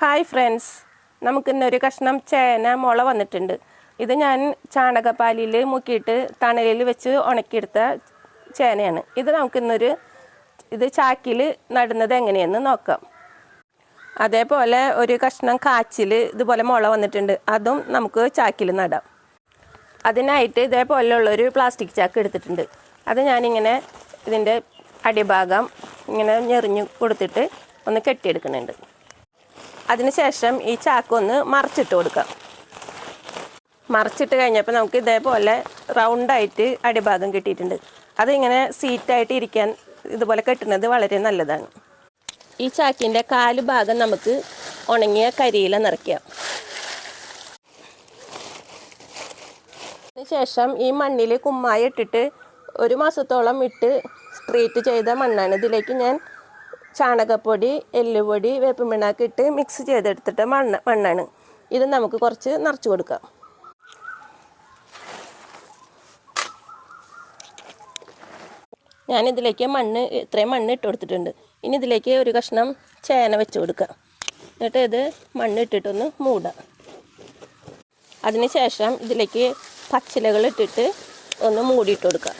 Hi friends. നമുക്കിന്നൊരു കഷ്ണം ചേന മുള വന്നിട്ടുണ്ട്. ഇത് ഞാൻ ചാണകപ്പാലിൽ മുക്കിയിട്ട് തണലിൽ വെച്ച് ഉണക്കിയെടുത്ത ചേനയാണ്. ഇത് നമുക്കിന്നൊരു ഇത് ചാക്കിൽ നടുന്നത് എങ്ങനെയെന്ന് നോക്കാം. അതേപോലെ ഒരു കഷ്ണം കാച്ചിൽ ഇതുപോലെ മുള വന്നിട്ടുണ്ട്. അതും നമുക്ക് ചാക്കിൽ നടാം. അതിനായിട്ട് ഇതേപോലെയുള്ളൊരു പ്ലാസ്റ്റിക് ചാക്ക് എടുത്തിട്ടുണ്ട്. അത് ഞാനിങ്ങനെ ഇതിന്റെ അടിഭാഗം ഇങ്ങനെ ഞെറിഞ്ഞ് കൊടുത്തിട്ട് ഒന്ന് കെട്ടിയെടുക്കുന്നുണ്ട്. അതിനുശേഷം ഈ ചാക്കൊന്ന് മറിച്ചിട്ട് കൊടുക്കാം മറിച്ചിട്ട് കഴിഞ്ഞപ്പോൾ നമുക്ക് ഇതേപോലെ റൗണ്ടായിട്ട് അടിഭാഗം കിട്ടിയിട്ടുണ്ട്. അതിങ്ങനെ സീറ്റായിട്ട് ഇരിക്കാൻ ഇതുപോലെ കെട്ടുന്നത് വളരെ നല്ലതാണ്. ഈ ചാക്കിന്റെ കാൽ ഭാഗം നമുക്ക് ഉണങ്ങിയ കരിയില നിറയ്ക്കാം അതിനുശേഷം ഈ മണ്ണിൽ കുമ്മായി ഇട്ടിട്ട് ഒരു മാസത്തോളം ഇട്ട് സ്ട്രീറ്റ് ചെയ്ത മണ്ണാണ്. ഇതിലേക്ക് ഞാൻ ചാണകപ്പൊടി എല്ലുപൊടി വേപ്പിമിണ്ണാക്ക് ഇട്ട് മിക്സ് ചെയ്തെടുത്തിട്ട് മണ്ണ് മണ്ണാണ്. ഇത് നമുക്ക് കുറച്ച് നിറച്ച് കൊടുക്കാം. ഞാനിതിലേക്ക് മണ്ണ് ഇത്രയും മണ്ണ് ഇട്ട് കൊടുത്തിട്ടുണ്ട്. ഇനി ഇതിലേക്ക് ഒരു കഷ്ണം ചേന വെച്ച് കൊടുക്കാം. എന്നിട്ട് ഇത് മണ്ണ് ഇട്ടിട്ടൊന്ന് മൂടാം. അതിനുശേഷം ഇതിലേക്ക് പച്ചിലകൾ ഇട്ടിട്ട് ഒന്ന് മൂടിയിട്ട് കൊടുക്കുക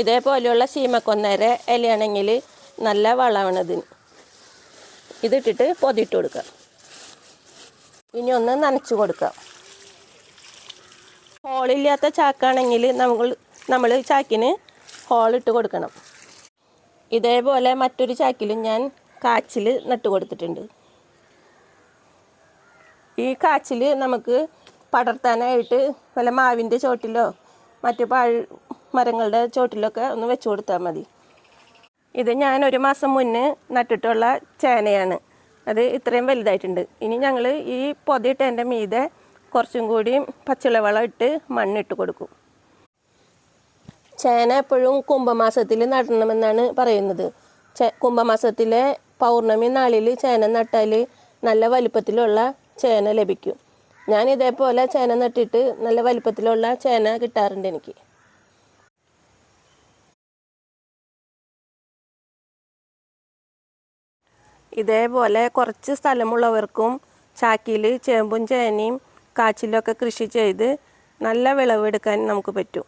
ഇതേപോലെയുള്ള ചീമക്കൊന്നേരെ ഇലയാണെങ്കിൽ നല്ല വളമാണ് ഇതിന് ഇതിട്ടിട്ട് പൊതിയിട്ട് കൊടുക്കുക ഇനി ഒന്ന് നനച്ചു കൊടുക്കുക ഹോളില്ലാത്ത ചാക്കാണെങ്കിൽ നമ്മൾ നമ്മൾ ചാക്കിന് ഹോളിട്ട് കൊടുക്കണം. ഇതേപോലെ മറ്റൊരു ചാക്കിലും ഞാൻ കാച്ചിൽ നട്ട് കൊടുത്തിട്ടുണ്ട്. ഈ കാച്ചിൽ നമുക്ക് പടർത്താനായിട്ട് വല്ല മാവിന്റെ ചോട്ടിലോ മറ്റു പാഴ് മരങ്ങളുടെ ചോട്ടിലൊക്കെ ഒന്ന് വെച്ചു കൊടുത്താൽ മതി. ഇത് ഞാൻ ഒരു മാസം മുന്നേ നട്ടിട്ടുള്ള ചേനയാണ്. അത് ഇത്രയും വലുതായിട്ടുണ്ട്. ഇനി ഞങ്ങൾ ഈ പൊതിയിട്ടതിന്റെ മീതെ കുറച്ചും കൂടി പച്ചിളവളം ഇട്ട് മണ്ണിട്ട് കൊടുക്കും. ചേന എപ്പോഴും കുംഭമാസത്തിൽ നടണമെന്നാണ് പറയുന്നത്. കുംഭമാസത്തിലെ പൗർണമി നാളിൽ ചേന നട്ടാൽ നല്ല വലിപ്പത്തിലുള്ള ചേന ലഭിക്കും. ഞാൻ ഇതേപോലെ ചേന നട്ടിട്ട് നല്ല വലിപ്പത്തിലുള്ള ചേന കിട്ടാറുണ്ട് എനിക്ക്. ഇതേപോലെ കുറച്ച് സ്ഥലമുള്ളവർക്കും ചാക്കിയിൽ ചേമ്പും ചേനയും കാച്ചിലൊക്കെ കൃഷി ചെയ്ത് നല്ല വിളവെടുക്കാൻ നമുക്ക് പറ്റും.